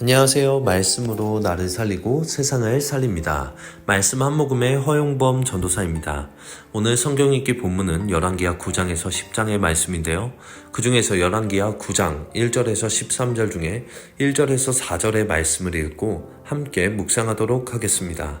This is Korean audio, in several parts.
안녕하세요. 말씀으로 나를 살리고 세상을 살립니다. 말씀 한 모금의 허용범 전도사입니다. 오늘 성경 읽기 본문은 열왕기하 9장에서 10장의 말씀인데요. 그 중에서 열왕기하 9장 1절에서 13절 중에 1절에서 4절의 말씀을 읽고 함께 묵상하도록 하겠습니다.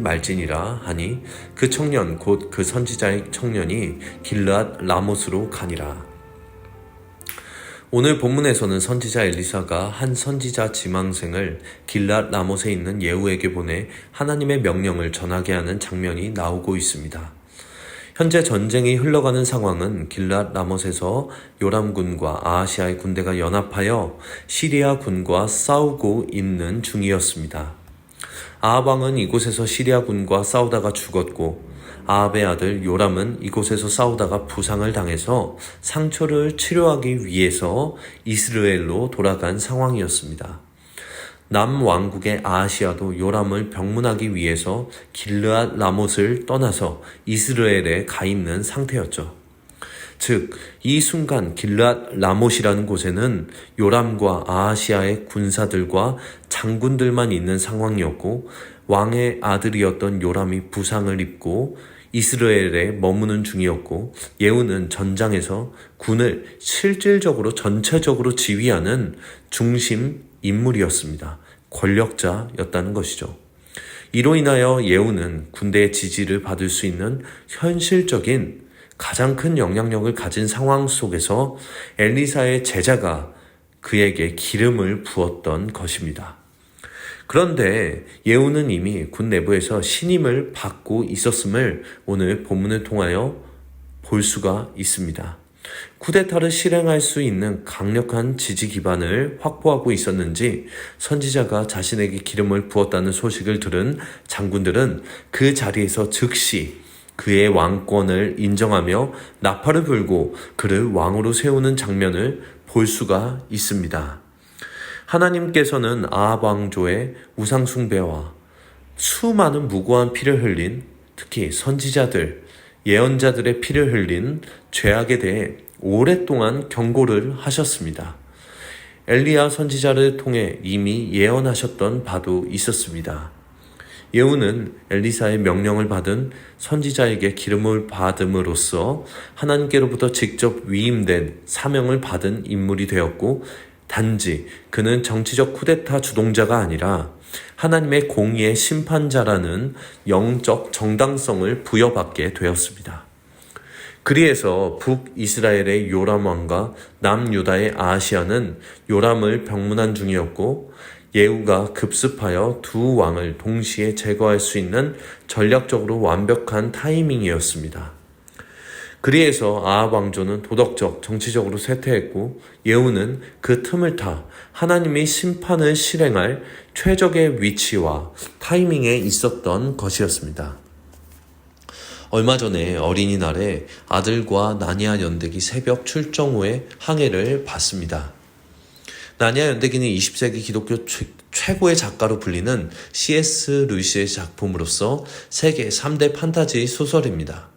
말지니라 하니 그 청년 곧 그 선지자의 청년이 길르앗 라못으로 가니라 오늘 본문에서는 선지자 엘리사가 한 선지자 지망생을 길랏 라못에 있는 예후에게 보내 하나님의 명령을 전하게 하는 장면이 나오고 있습니다. 현재 전쟁이 흘러가는 상황은 길랏 라못에서 요람군과 아하시아의 군대가 연합하여 시리아 군과 싸우고 있는 중이었습니다. 아합왕은 이곳에서 시리아 군과 싸우다가 죽었고 아합의 아들 요람은 이곳에서 싸우다가 부상을 당해서 상처를 치료하기 위해서 이스라엘로 돌아간 상황이었습니다. 남왕국의 아시아도 요람을 병문하기 위해서 길르앗 라못을 떠나서 이스라엘에 가 있는 상태였죠. 즉, 이 순간 길르앗 라못이라는 곳에는 요람과 아하시아의 군사들과 장군들만 있는 상황이었고 왕의 아들이었던 요람이 부상을 입고 이스라엘에 머무는 중이었고 예후는 전장에서 군을 실질적으로 전체적으로 지휘하는 중심 인물이었습니다. 권력자였다는 것이죠. 이로 인하여 예후는 군대의 지지를 받을 수 있는 현실적인 가장 큰 영향력을 가진 상황 속에서 엘리사의 제자가 그에게 기름을 부었던 것입니다. 그런데 예후는 이미 군 내부에서 신임을 받고 있었음을 오늘 본문을 통하여 볼 수가 있습니다. 쿠데타를 실행할 수 있는 강력한 지지 기반을 확보하고 있었는지 선지자가 자신에게 기름을 부었다는 소식을 들은 장군들은 그 자리에서 즉시 그의 왕권을 인정하며 나팔을 불고 그를 왕으로 세우는 장면을 볼 수가 있습니다. 하나님께서는 아합 왕조의 우상 숭배와 수많은 무고한 피를 흘린 특히 선지자들, 예언자들의 피를 흘린 죄악에 대해 오랫동안 경고를 하셨습니다. 엘리야 선지자를 통해 이미 예언하셨던 바도 있었습니다. 예후는 엘리사의 명령을 받은 선지자에게 기름을 받음으로써 하나님께로부터 직접 위임된 사명을 받은 인물이 되었고 단지 그는 정치적 쿠데타 주동자가 아니라 하나님의 공의의 심판자라는 영적 정당성을 부여받게 되었습니다. 그리해서 북이스라엘의 요람 왕과 남유다의 아시아는 요람을 병문한 중이었고 예후가 급습하여 두 왕을 동시에 제거할 수 있는 전략적으로 완벽한 타이밍이었습니다. 그리해서 아합 왕조는 도덕적, 정치적으로 쇠퇴했고 예후는 그 틈을 타 하나님의 심판을 실행할 최적의 위치와 타이밍에 있었던 것이었습니다. 얼마 전에 어린이날에 아들과 나니아 연대기 새벽 출정 후에 항해를 봤습니다. 나니아 연대기는 20세기 기독교 최, 고의 작가로 불리는 C.S. 루이스의 작품으로서 세계 3대 판타지 소설입니다.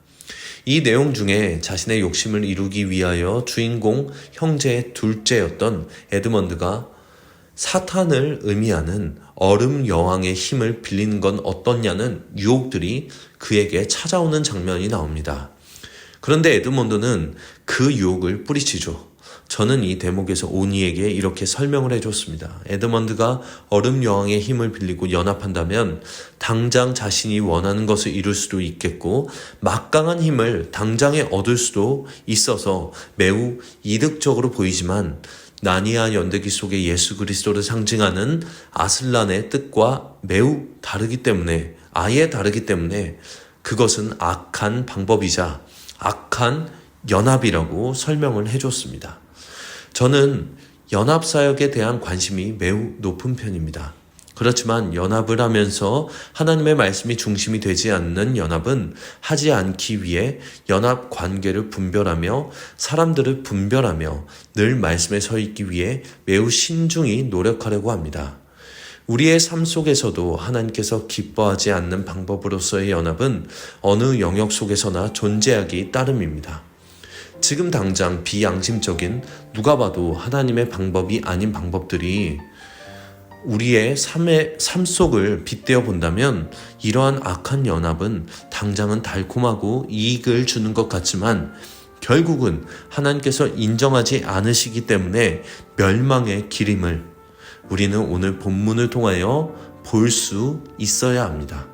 이 내용 중에 자신의 욕심을 이루기 위하여 주인공 형제의 둘째였던 에드먼드가 사탄을 의미하는 얼음 여왕의 힘을 빌리는 건 어떻냐는 유혹들이 그에게 찾아오는 장면이 나옵니다. 그런데 에드먼드는 그 유혹을 뿌리치죠. 저는 이 대목에서 오니에게 이렇게 설명을 해줬습니다. 에드먼드가 얼음 여왕의 힘을 빌리고 연합한다면 당장 자신이 원하는 것을 이룰 수도 있겠고 막강한 힘을 당장에 얻을 수도 있어서 매우 이득적으로 보이지만 나니아 연대기 속의 예수 그리스도를 상징하는 아슬란의 뜻과 매우 다르기 때문에 아예 다르기 때문에 그것은 악한 방법이자 악한 연합이라고 설명을 해줬습니다. 저는 연합사역에 대한 관심이 매우 높은 편입니다. 그렇지만 연합을 하면서 하나님의 말씀이 중심이 되지 않는 연합은 하지 않기 위해 연합 관계를 분별하며 사람들을 분별하며 늘 말씀에 서 있기 위해 매우 신중히 노력하려고 합니다. 우리의 삶 속에서도 하나님께서 기뻐하지 않는 방법으로서의 연합은 어느 영역 속에서나 존재하기 따름입니다. 지금 당장 비양심적인 누가 봐도 하나님의 방법이 아닌 방법들이 우리의 삶의 삶 속을 빗대어 본다면 이러한 악한 연합은 당장은 달콤하고 이익을 주는 것 같지만 결국은 하나님께서 인정하지 않으시기 때문에 멸망의 길임을 우리는 오늘 본문을 통하여 볼 수 있어야 합니다.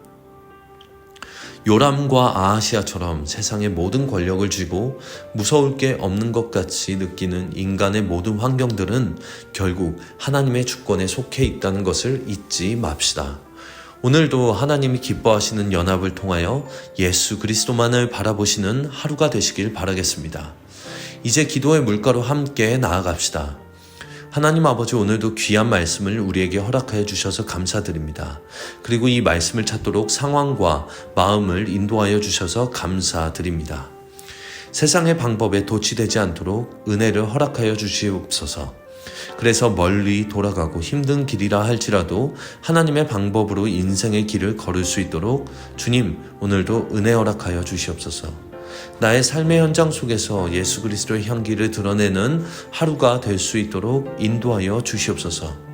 요람과 아하시아처럼 세상의 모든 권력을 쥐고 무서울 게 없는 것 같이 느끼는 인간의 모든 환경들은 결국 하나님의 주권에 속해 있다는 것을 잊지 맙시다. 오늘도 하나님이 기뻐하시는 연합을 통하여 예수 그리스도만을 바라보시는 하루가 되시길 바라겠습니다. 이제 기도의 물가로 함께 나아갑시다. 하나님 아버지 오늘도 귀한 말씀을 우리에게 허락하여 주셔서 감사드립니다. 그리고 이 말씀을 찾도록 상황과 마음을 인도하여 주셔서 감사드립니다. 세상의 방법에 도취되지 않도록 은혜를 허락하여 주시옵소서. 그래서 멀리 돌아가고 힘든 길이라 할지라도 하나님의 방법으로 인생의 길을 걸을 수 있도록 주님 오늘도 은혜 허락하여 주시옵소서. 나의 삶의 현장 속에서 예수 그리스도의 향기를 드러내는 하루가 될 수 있도록 인도하여 주시옵소서.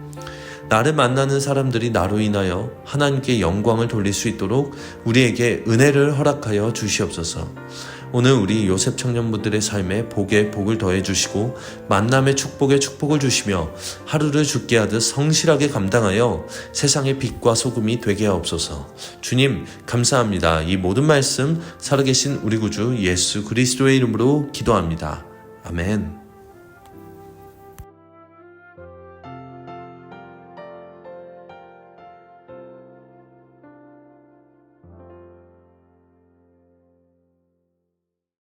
나를 만나는 사람들이 나로 인하여 하나님께 영광을 돌릴 수 있도록 우리에게 은혜를 허락하여 주시옵소서. 오늘 우리 요셉 청년분들의 삶에 복에 복을 더해 주시고 만남의 축복에 축복을 주시며 하루를 죽게 하듯 성실하게 감당하여 세상의 빛과 소금이 되게 하옵소서. 주님 감사합니다. 이 모든 말씀 살아계신 우리 구주 예수 그리스도의 이름으로 기도합니다. 아멘.